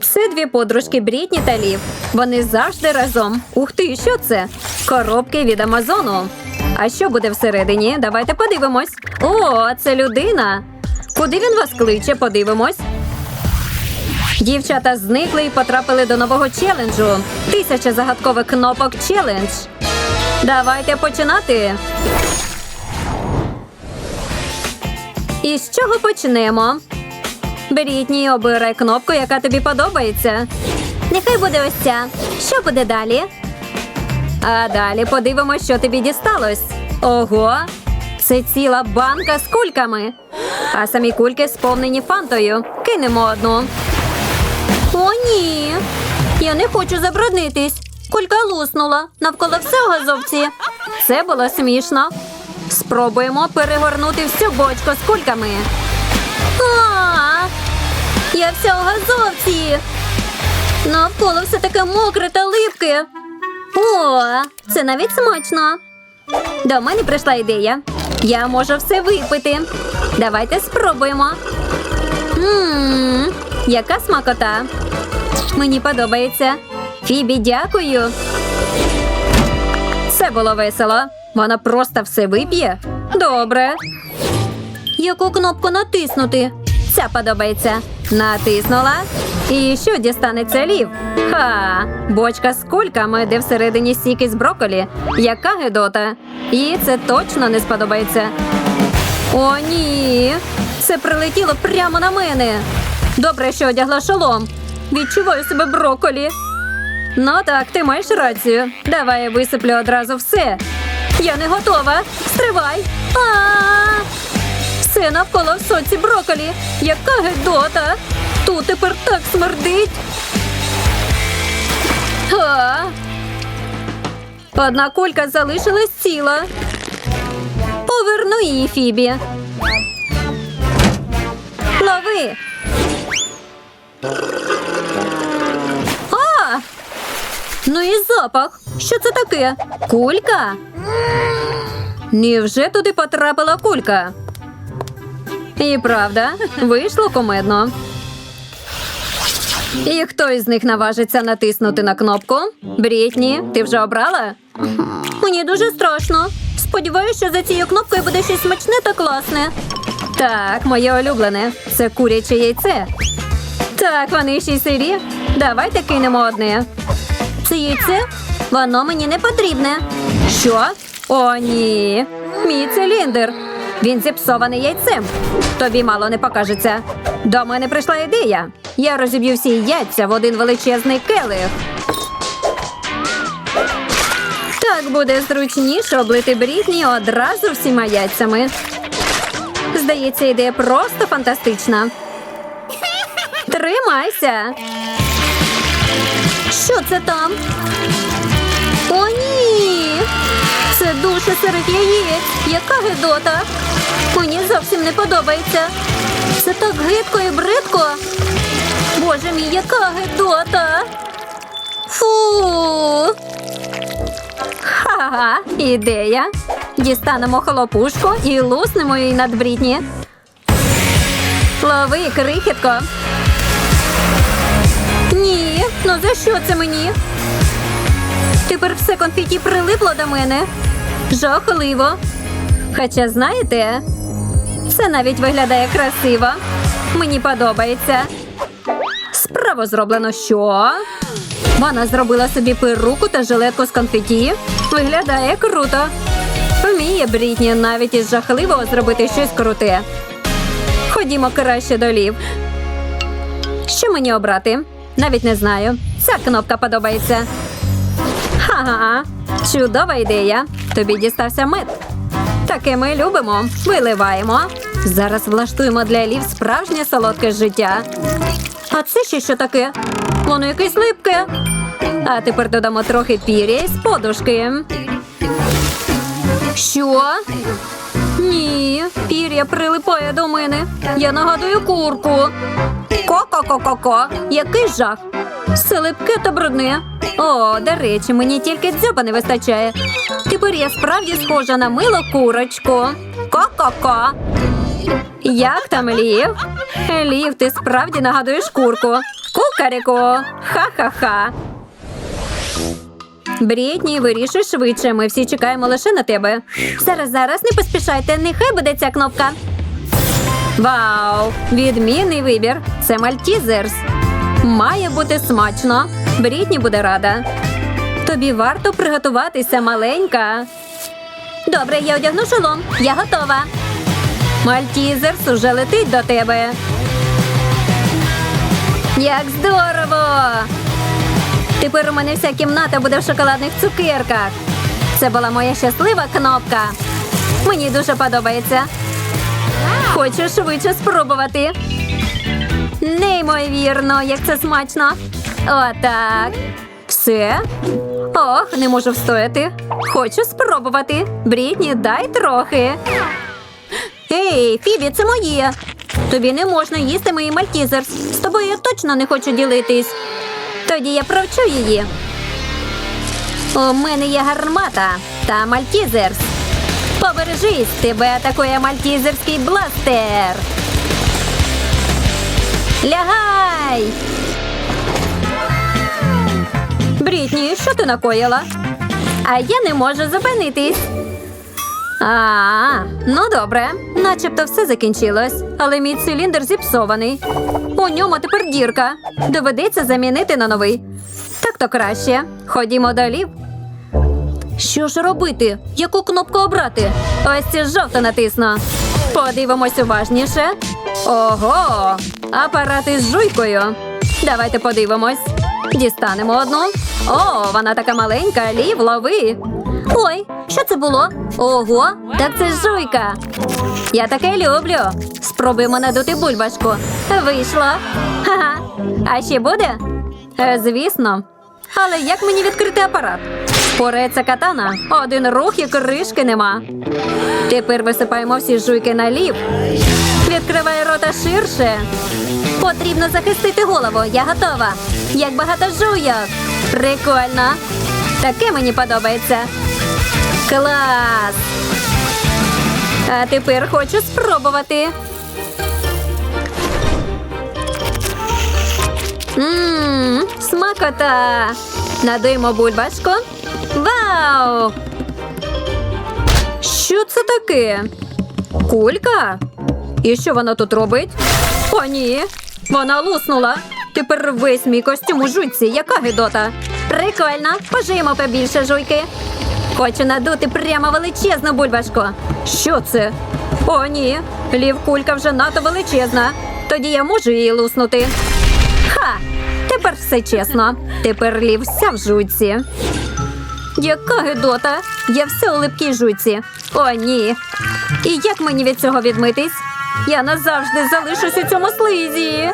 Це дві подружки Брітні та Лів. Вони завжди разом. Ух ти, що це? Коробки від Амазону. А що буде всередині? Давайте подивимось. О, це людина. Куди він вас кличе? Подивимось. Дівчата зникли і потрапили до нового челенджу. Тисяча загадкових кнопок челендж. Давайте починати. І з чого почнемо? Брітні, обирай кнопку, яка тобі подобається. Нехай буде ось ця. Що буде далі? А далі подивимось, що тобі дісталось. Ого, це ціла банка з кульками. А самі кульки сповнені фантою. Кинемо одну. О, ні. Я не хочу забруднитись. Кулька луснула. Навколо все газовці. Це було смішно. Спробуємо перегорнути всю бочку з кульками. А, я вся у газовці. Навколо все таке мокре та липке. О, це навіть смачно. До мене прийшла ідея. Я можу все випити. Давайте спробуємо. Ммм, яка смакота. Мені подобається. Фібі, дякую. Це було весело. Вона просто все вип'є. Добре. Яку кнопку натиснути? Ця подобається. Натиснула. І що дістанеться лів? Ха, бочка з кульками, де всередині сік із броколі. Яка гедота. Їй це точно не сподобається. О, ні. Це прилетіло прямо на мене. Добре, що одягла шолом. Відчуваю себе броколі. Ну так, ти маєш рацію. Давай я висиплю одразу все. Я не готова. Стривай. А-а-а! Все навколо в соці броколі. Яка гидота. Тут тепер так смердить. А! Одна кулька залишилась ціла. Поверну її Фібі. Лови. А! Ну і запах. Що це таке? Кулька? Невже туди потрапила кулька? І правда, вийшло комедно. І хто із них наважиться натиснути на кнопку? Брітні, ти вже обрала? Мені дуже страшно. Сподіваюся, що за цією кнопкою буде щось смачне та класне. Так, моє улюблене. Це куряче яйце. Так, вони ще й сирі. Давайте кинемо одне. Це яйце? Воно мені не потрібне. Що? О, ні. Мій циліндр. Він зіпсований яйцем. Тобі мало не покажеться. До мене прийшла ідея. Я розіб'ю всі яйця в один величезний келих. Так буде зручніше облити брітні одразу всіма яйцями. Здається, ідея просто фантастична. Тримайся. Що це там? Серед яєць. Яка гидота. Мені зовсім не подобається. Це так гидко і бридко. Боже мій, яка гидота. Фу. Ха-ха, ідея. Дістанемо хлопушку і луснемо її над брітні. Лови, крихітко. Ні, ну за що це мені? Тепер все конфеті прилипло до мене. Жахливо. Хоча, знаєте, це навіть виглядає красиво. Мені подобається. Справо зроблено що? Вона зробила собі перуку та жилетку з конфеті. Виглядає круто. Вміє Брітні навіть із жахливого зробити щось круте. Ходімо краще до лів. Що мені обрати? Навіть не знаю. Ця кнопка подобається. Ха-ха, чудова ідея. Тобі дістався мед. Таке ми любимо. Виливаємо. Зараз влаштуємо для лів справжнє солодке життя. А це ще що таке? Воно якесь липке. А тепер додамо трохи пір'я з подушки. Що? Ні, пір'я прилипає до мене. Я нагадую курку. Ко-ко-ко-ко-ко. Який жах. Все липке та брудне. О, до речі, мені тільки дзьоба не вистачає. Тепер я справді схожа на милу курочку. Ко-ко-ко. Як там Лів? Лів, ти справді нагадуєш курку. Кукаріку. Ха-ха-ха. Брітні, вирішуй швидше. Ми всі чекаємо лише на тебе. Зараз, зараз, не поспішайте. Нехай буде ця кнопка. Вау! Відмінний вибір. Це Мальтізерс. Має бути смачно. Брітні буде рада. Тобі варто приготуватися, маленька. Добре, я одягну шолом. Я готова. Мальтізерс уже летить до тебе. Як здорово! Тепер у мене вся кімната буде в шоколадних цукерках. Це була моя щаслива кнопка. Мені дуже подобається. Хочу швидше спробувати. Неймовірно, як це смачно. Отак. Все. Ох, не можу встояти. Хочу спробувати. Брітні, дай трохи. Ей, Фібі, це моє. Тобі не можна їсти мої мальтізерс. З тобою я точно не хочу ділитись. Тоді я провчу її. У мене є гармата та мальтізерс. Побережись, тебе атакує мальтізерський бластер. Лягай! Брітні, що ти накоїла? А я не можу зупинитись. А, ну добре, начебто все закінчилось, але мій циліндр зіпсований. У ньому тепер дірка. Доведеться замінити на новий. Так то краще. Ходімо до лів. Що ж робити? Яку кнопку обрати? Ось цю жовту натисну. Подивимось уважніше. Ого! Апарат із жуйкою. Давайте подивимось. Дістанемо одну. О, вона така маленька, лів, лови. Ой, що це було? Ого, так це жуйка. Я таке люблю. Спробуємо надути бульбашку. Вийшло. Ха-ха. А ще буде? Е, звісно. Але як мені відкрити апарат? Порається катана. Один рух і кришки нема. Тепер висипаємо всі жуйки на лів. Відкривай рота ширше. Потрібно захистити голову. Я готова. Як багато жуйок. Прикольно. Таке мені подобається. Клас! А тепер хочу спробувати. Ммм, смакота. Надуємо бульбашку. Вау! Що це таке? Кулька? І що вона тут робить? О, ні. Вона луснула. Тепер весь мій костюм у жуйці. Яка гидота. Прикольно. Пожиємо побільше жуйки. Хочу надути прямо величезну бульбашку. Що це? О, ні. Лів-кулька вже надто величезна. Тоді я можу її луснути. Ха! Тепер все чесно. Тепер лів вся в жуйці. Яка гидота! Я все у липкій жуйці. О, ні. І як мені від цього відмитись? Я назавжди залишусь у цьому слизі.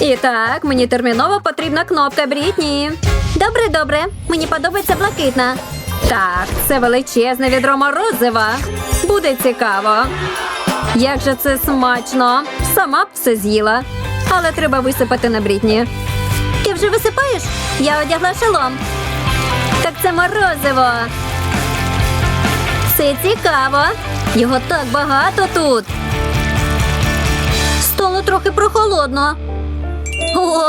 І так, мені терміново потрібна кнопка Брітні. Добре, добре. Мені подобається блакитна. Так, це величезне відро морозива. Буде цікаво. Як же це смачно! Сама б все з'їла. Але треба висипати на Брітні. Ти вже висипаєш? Я одягла шолом. Так це морозиво. Все цікаво. Його так багато тут. Стало трохи прохолодно. О,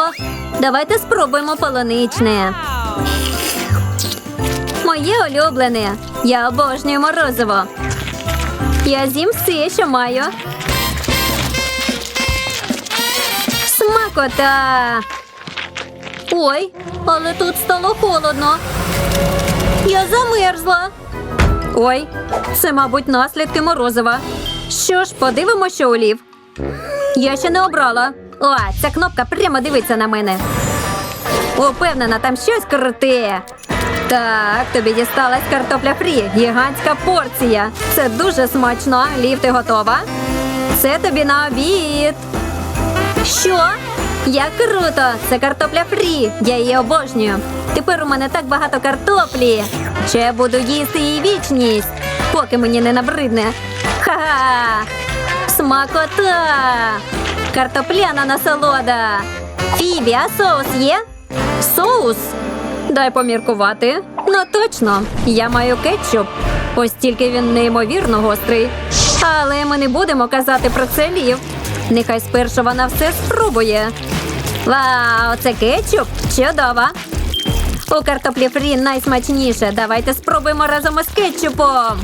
давайте спробуємо полуничне. Моє улюблене. Я обожнюю морозиво. Я з'їм все, що маю. Смакота. Ой, але тут стало холодно. Я замерзла. Ой, це, мабуть, наслідки морозива. Що ж, подивимося, що олів. Я ще не обрала. О, ця кнопка прямо дивиться на мене. Упевнена, там щось круте. Так, тобі дісталась картопля фрі. Гігантська порція. Це дуже смачно. Лів, ти готова? Це тобі на обід. Що? Як круто! Це картопля фрі. Я її обожнюю. Тепер у мене так багато картоплі. Я буду їсти її вічність, поки мені не набридне. Ха-ха! Смакота! Картопляна насолода. Фібі, а соус є? Соус? Дай поміркувати. Ну точно, я маю кетчуп. Ось тільки він неймовірно гострий. Але ми не будемо казати про це лів. Нехай спершу вона все спробує. Вау, це кетчуп? Чудово! У картоплі фрі найсмачніше. Давайте спробуємо разом із кетчупом.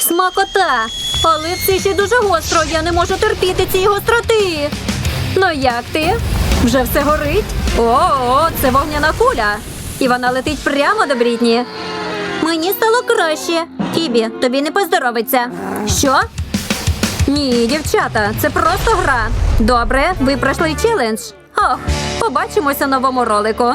Смакота! Але це ще дуже гостро. Я не можу терпіти цієї гостроти. Ну як ти? Вже все горить? О, це вогняна куля. І вона летить прямо до Брітні. Мені стало краще. Фібі, тобі не поздоровиться. Що? Ні, дівчата, це просто гра. Добре, ви пройшли челендж. Ох, побачимося новому ролику.